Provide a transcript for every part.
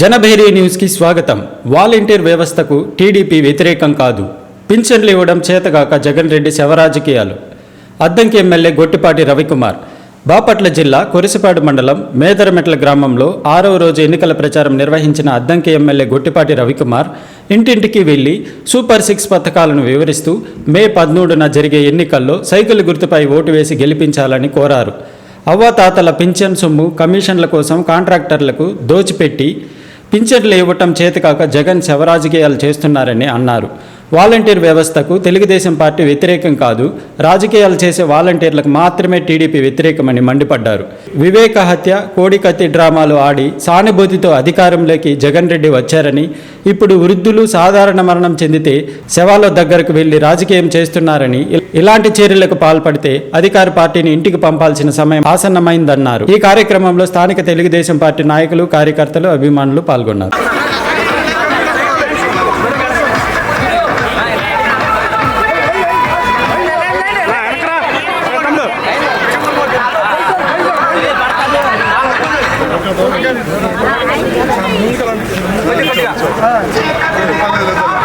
జనభేరీ న్యూస్కి స్వాగతం. వాలంటీర్ వ్యవస్థకు టీడీపీ వ్యతిరేకం కాదు. పింఛన్లు ఇవ్వడం చేతగాక జగన్ రెడ్డి శవరాజకీయాలు. అద్దంకి ఎమ్మెల్యే గొట్టిపాటి రవికుమార్. బాపట్ల జిల్లా కొరిసిపాడు మండలం మేదరమెట్ల గ్రామంలో ఆరవ రోజు ఎన్నికల ప్రచారం నిర్వహించిన అద్దంకి ఎమ్మెల్యే గొట్టిపాటి రవికుమార్ ఇంటింటికి వెళ్ళి సూపర్ సిక్స్ పథకాలను వివరిస్తూ మే పదమూడున జరిగే ఎన్నికల్లో సైకిల్ గుర్తుపై ఓటు వేసి గెలిపించాలని కోరారు. అవ్వాతాతల పింఛన్ సొమ్ము కమిషన్ల కోసం కాంట్రాక్టర్లకు దోచిపెట్టి పింఛన్లు ఇవ్వటం చేతకాక జగన్ శవరాజకీయాలు చేస్తున్నారని అన్నారు. వాలంటీర్ వ్యవస్థకు తెలుగుదేశం పార్టీ వ్యతిరేకం కాదు. రాజకీయాలు చేసే వాలంటీర్లకు మాత్రమే టీడీపీ వ్యతిరేకమని మండిపడ్డారు. వివేక హత్య కోడికత్తి డ్రామాలు ఆడి సానుభూతితో అధికారంలోకి జగన్ రెడ్డి వచ్చారని ఇప్పుడు వృద్ధులు సాధారణ మరణం చెందితే శవాల దగ్గరకు వెళ్ళి రాజకీయం చేస్తున్నారని ఇలాంటి చర్యలకు పాల్పడితే అధికార పార్టీని ఇంటికి పంపాల్సిన సమయం ఆసన్నమైందన్నారు. ఈ కార్యక్రమంలో స్థానిక తెలుగుదేశం పార్టీ నాయకులు కార్యకర్తలు అభిమానులు పాల్గొన్నారు. 哎，你，你，你，你，你，你，你，你，你，你，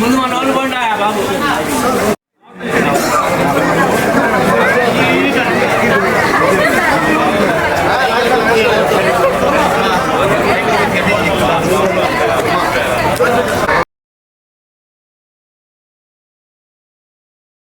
ముందు మన వాళ్ళు పోండి బాబు?